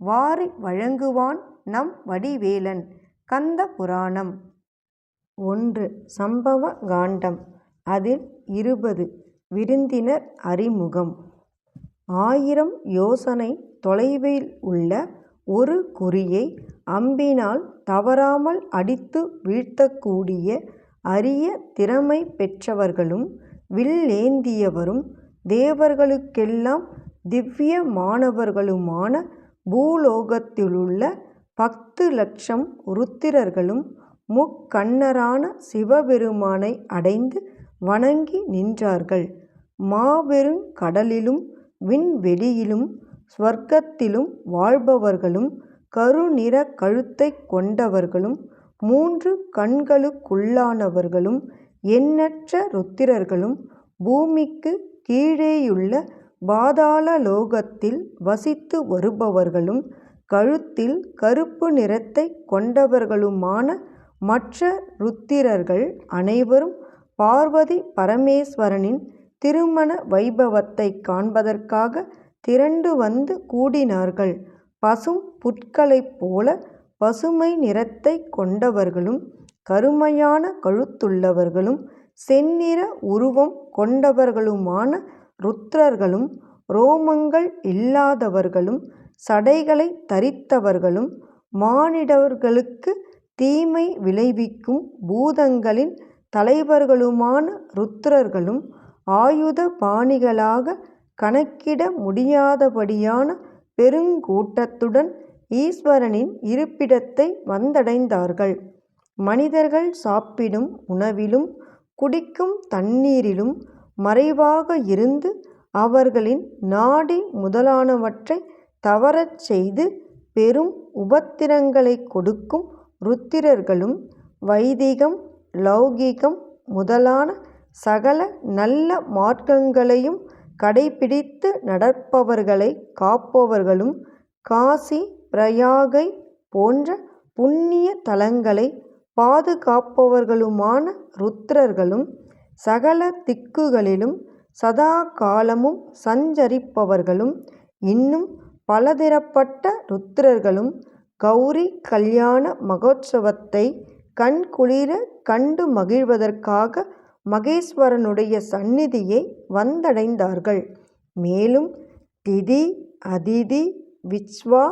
வாரி வழங்குவான் நம் வடிவேலன். கந்த புராணம். ஒன்று. சம்பவ காண்டம். அதில் இருபது. விருந்தினர் அறிமுகம். ஆயிரம் யோசனை தொலைவில் உள்ள ஒரு குறியை அம்பினால் தவறாமல் அடித்து வீழ்த்தக்கூடிய அரிய திறமை பெற்றவர்களும் வில்லேந்தியவரும் தேவர்களுக்கெல்லாம் திவ்யமானவர்களுமான பூலோகத்திலுள்ள பத்து லட்சம் ருத்திரர்களும் முக்கண்ணரான சிவபெருமானை அடைந்து வணங்கி நின்றார்கள். மாபெருங் கடலிலும் விண்வெளியிலும் ஸ்வர்க்கத்திலும் வாழ்பவர்களும் கருநிற கழுத்தைக் கொண்டவர்களும் மூன்று கண்களுக்குள்ளானவர்களும் எண்ணற்ற ருத்திரர்களும் பூமிக்குக் கீழேயுள்ள பாதாள லோகத்தில் வசித்து வருபவர்களும் கழுத்தில் கருப்பு நிறத்தைக் கொண்டவர்களுமான மற்ற ருத்திரர்கள் அனைவரும் பார்வதி பரமேஸ்வரனின் திருமண வைபவத்தைக் காண்பதற்காக திரண்டு வந்து கூடினார்கள். பசும் புற்களைப் போல பசுமை நிறத்தைக் கொண்டவர்களும் கருமையான கழுத்துள்ளவர்களும் செந்நிற உருவம் கொண்டவர்களுமான ருத்ரர்களும் ரோமங்கள் இல்லாதவர்களும் சடைகளைத் தரித்தவர்களும் மானிடவர்களுக்கு தீமை விளைவிக்கும் பூதங்களின் தலைவர்களுமான ருத்ரர்களும் ஆயுத பாணிகளாக கணக்கிட முடியாதபடியான பெருங்கூட்டத்துடன் ஈஸ்வரனின் இருப்பிடத்தை வந்தடைந்தார்கள். மனிதர்கள் சாப்பிடும் உணவிலும் குடிக்கும் தண்ணீரிலும் மறைவாக இருந்து அவர்களின் நாடி முதலானவற்றை தவறச் செய்து பெரும் உபத்திரங்களை கொடுக்கும் ருத்திரர்களும் வைதிகம் லௌகிகம் முதலான சகல நல்ல மார்க்கங்களையும் கடைப்பிடித்து நடப்பவர்களை காப்பவர்களும் காசி பிரயாகை போன்ற புண்ணிய தலங்களை பாதுகாப்பவர்களுமான ருத்திரர்களும் சகல திக்குகளிலும் சதா காலமும் சஞ்சரிப்பவர்களும் இன்னும் பலதரப்பட்ட ருத்ரர்களும் கௌரி கல்யாண மகோத்சவத்தை கண்குளிர கண்டு மகிழ்வதற்காக மகேஸ்வரனுடைய சந்நிதியை வந்தடைந்தார்கள். மேலும் திதி அதிதி விச்வா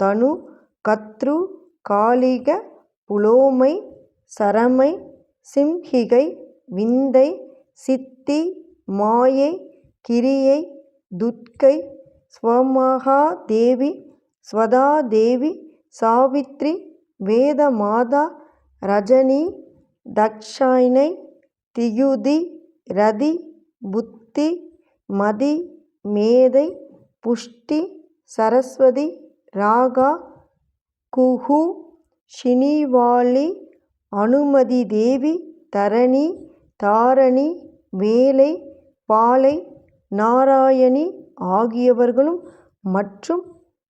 தனு கத்ரு காளிக புலோமை சரமை சிம்ஹிகை விந்தை சித்தி மாயை கிரியை துர்க்கை ஸ்வமகாதேவி ஸ்வதாதேவி சாவித்ரி வேதமாதா ரஜனி தக்ஷாயினை தியுதி ரதி புத்தி மதி மேதை புஷ்டி சரஸ்வதி ராகா குஹு ஷினிவாளி அனுமதி தேவி தரணி தாரணி வேலை பாலை நாராயணி ஆகியவர்களும் மற்றும்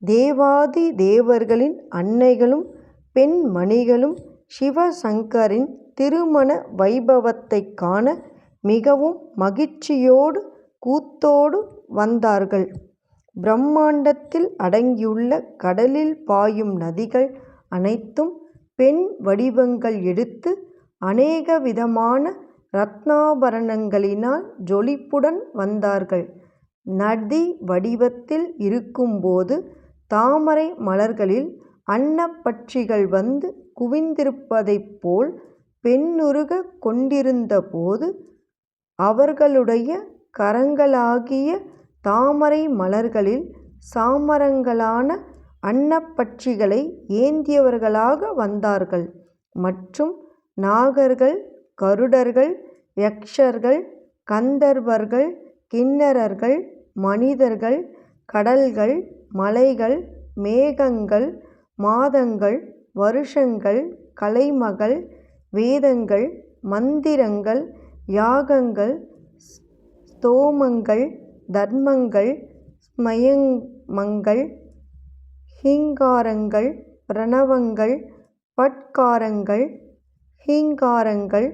தேவாதி தேவர்களின் அன்னைகளும் பெண்மணிகளும் சிவசங்கரின் திருமண வைபவத்தைக் காண மிகவும் மகிழ்ச்சியோடு கூத்தோடு வந்தார்கள். பிரம்மாண்டத்தில் அடங்கியுள்ள கடலில் பாயும் நதிகள் அனைத்தும் பெண் வடிவங்கள் எடுத்து அநேகவிதமான ரத்னாபரணங்களினால் ஜொலிப்புடன் வந்தார்கள். நதி வடிவத்தில் இருக்கும்போது தாமரை மலர்களில் அன்னப்பட்சிகள் வந்து குவிந்திருப்பதைப் போல் பெண்ணுருக கொண்டிருந்தபோது அவர்களுடைய கரங்களாகிய தாமரை மலர்களில் சாமரங்களான அன்னப்பட்சிகளை ஏந்தியவர்களாக வந்தார்கள். மற்றும் நாகர்கள் கருடர்கள் யக்ஷர்கள் கந்தர்வர்கள் கிண்ணரர்கள் மனிதர்கள் கடல்கள் மலைகள் மேகங்கள் மாதங்கள் வருஷங்கள் கலைமகள் வேதங்கள் மந்திரங்கள் யாகங்கள் ஸ்தோமங்கள் தர்மங்கள் ஸ்மயமங்கள் ஹீங்காரங்கள் பிரணவங்கள் பட்காரங்கள் ஹீங்காரங்கள்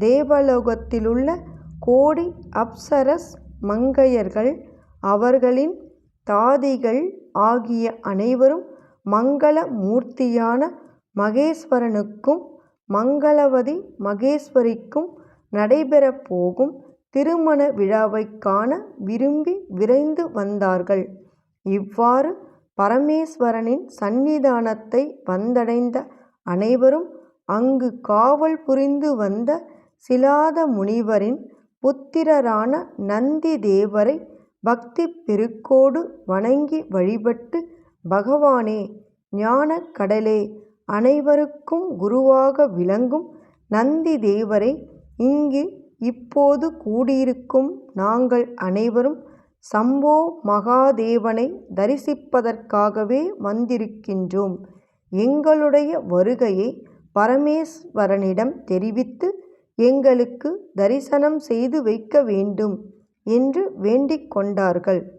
தேவலோகத்திலுள்ள கோடி அப்சரஸ் மங்கையர்கள் அவர்களின் தாதிகள் ஆகிய அனைவரும் மங்கள மூர்த்தியான மகேஸ்வரனுக்கும் மங்களவதி மகேஸ்வரிக்கும் நடைபெறப் போகும் திருமண விழாவை காண விரும்பி விரைந்து வந்தார்கள். இவ்வாறு பரமேஸ்வரனின் சந்நிதானத்தை வந்தடைந்த அனைவரும் அங்கு காவல் புரிந்து வந்த சிலாத முனிவரின் புத்திரரான நந்தி தேவரை பக்தி பெருக்கோடு வணங்கி வழிபட்டு பகவானே ஞானக் கடலே அனைவருக்கும் குருவாக விளங்கும் நந்தி தேவரை இங்கு இப்போது கூடியிருக்கும் நாங்கள் அனைவரும் சம்போ மகாதேவனை தரிசிப்பதற்காகவே வந்திருக்கின்றோம். எங்களுடைய வருகையை பரமேஸ்வரனிடம் தெரிவித்து எங்களுக்கு தரிசனம் செய்து வைக்க வேண்டும் என்று வேண்டிக் கொண்டார்கள்.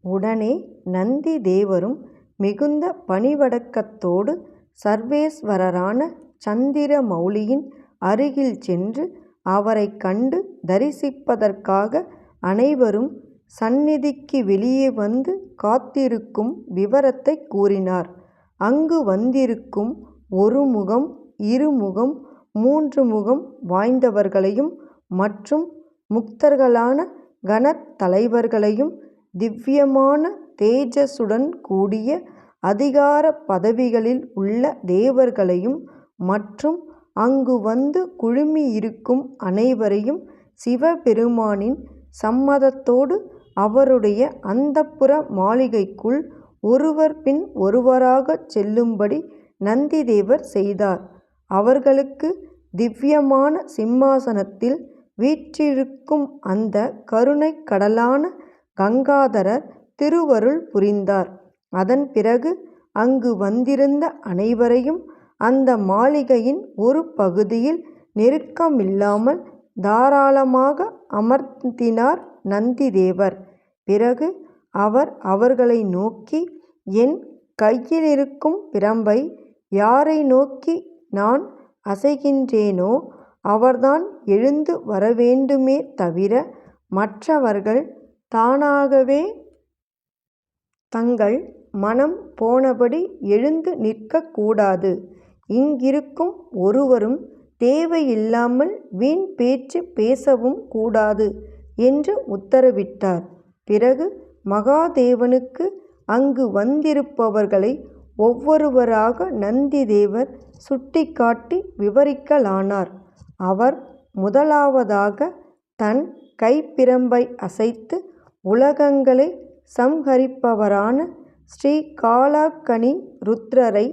உடனே நந்தி தேவரும் மிகுந்த பணிவடக்கத்தோடு சர்வேஸ்வரரான சந்திரமவுலியின் அருகில் சென்று அவரை கண்டு தரிசிப்பதற்காக அனைவரும் சந்நிதிக்கு வெளியே வந்து காத்திருக்கும் விவரத்தைக் கூறினார். அங்கு வந்திருக்கும் ஒரு முகம் இருமுகம் மூன்று முகம் வாய்ந்தவர்களையும் மற்றும் முக்தர்களான கணத் தலைவர்களையும் திவ்யமான தேஜசுடன் கூடிய அதிகார பதவிகளில் உள்ள தேவர்களையும் மற்றும் அங்கு வந்து குழுமியிருக்கும் அனைவரையும் சிவபெருமானின் சம்மதத்தோடு அவருடைய அந்தப்புற மாளிகைக்குள் ஒருவர் பின் ஒருவராகச் செல்லும்படி நந்திதேவர் செய்தார். அவர்களுக்கு திவ்யமான சிம்மாசனத்தில் வீற்றிருக்கும் அந்த கருணைக் கடலான கங்காதரர் திருவருள் புரிந்தார். அதன் பிறகு அங்கு வந்திருந்த அனைவரையும் அந்த மாளிகையின் ஒரு பகுதியில் நெருக்கமில்லாமல் தாராளமாக அமர்த்தினார் நந்திதேவர். பிறகு அவர் அவர்களை நோக்கி என் கையிலிருக்கும் பிரம்பை யாரை நோக்கி நான் அசைகின்றேனோ அவர்தான் எழுந்து வரவேண்டுமே தவிர மற்றவர்கள் தானாகவே தங்கள் மனம் போனபடி எழுந்து நிற்கக்கூடாது இங்கிருக்கும் ஒருவரும் தேவையில்லாமல் வீண் பேச்சு பேசவும் கூடாது என்று உத்தரவிட்டார். பிறகு மகாதேவனுக்கு அங்கு வந்திருப்பவர்களை ஒவ்வொருவராக நந்திதேவர் சுட்டிக்காட்டி விவரிக்கலானார். அவர் முதலாவதாக தன் கைப்பிரம்பை அசைத்து உலகங்களை சம்ஹரிப்பவரான ஸ்ரீ காலாக்கனி ருத்ரரை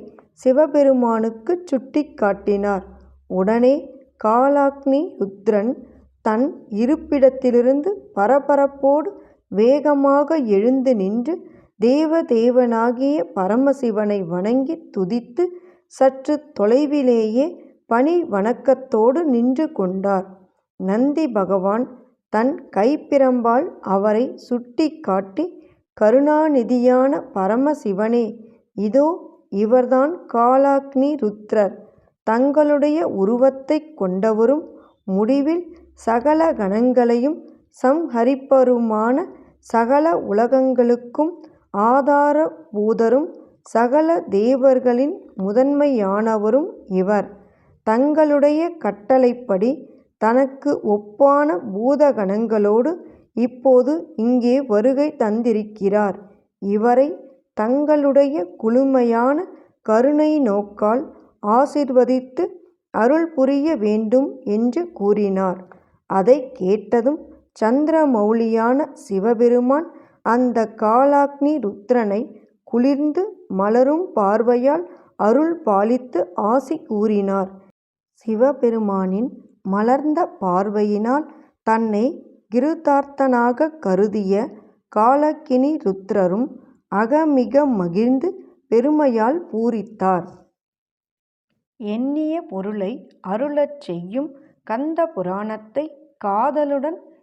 சிவபெருமானுக்குச் சுட்டிக்காட்டினார் உடனே காலாக்னி ருத்ரன் தன் இருப்பிடத்திலிருந்து பரபரப்போடு வேகமாக எழுந்து நின்று தேவதேவனாகிய பரமசிவனை வணங்கி துதித்து சற்று தொலைவிலேயே பணி வணக்கத்தோடு நின்று கொண்டார். நந்தி பகவான் தன் கைப்பிரம்பால் அவரை சுட்டி காட்டி கருணாநிதியான பரமசிவனே இதோ இவர்தான் காலாக்னி ருத்ரர். தங்களுடைய உருவத்தைக் கொண்டவரும் முடிவில் சகல கணங்களையும் சம்ஹரிப்பருமான சகல உலகங்களுக்கும் ஆதாரபூதரும் சகல தேவர்களின் முதன்மையானவரும் இவர். தங்களுடைய கட்டளைப்படி தனக்கு ஒப்பான பூதகணங்களோடு இப்போது இங்கே வருகை தந்திருக்கிறார். இவரைத் தங்களுடைய குளுமையான கருணை நோக்கால் ஆசீர்வதித்து அருள் புரிய வேண்டும் என்று கூறினார். அதைக் கேட்டதும் சந்திரமௌலியான சிவபெருமான் அந்த காலாக்னி ருத்ரனை குளிர்ந்து மலரும் பார்வையால் அருள் பாலித்து ஆசி கூறினார். சிவபெருமானின் மலர்ந்த பார்வையினால் தன்னை கிருதார்த்தனாகக் கருதிய காலக்கினி ருத்ரரும் அகமிக மகிழ்ந்து பெருமையால் பூரித்தார். எண்ணிய பொருளை அருளச் செய்யும் கந்த புராணத்தை காதலுடன்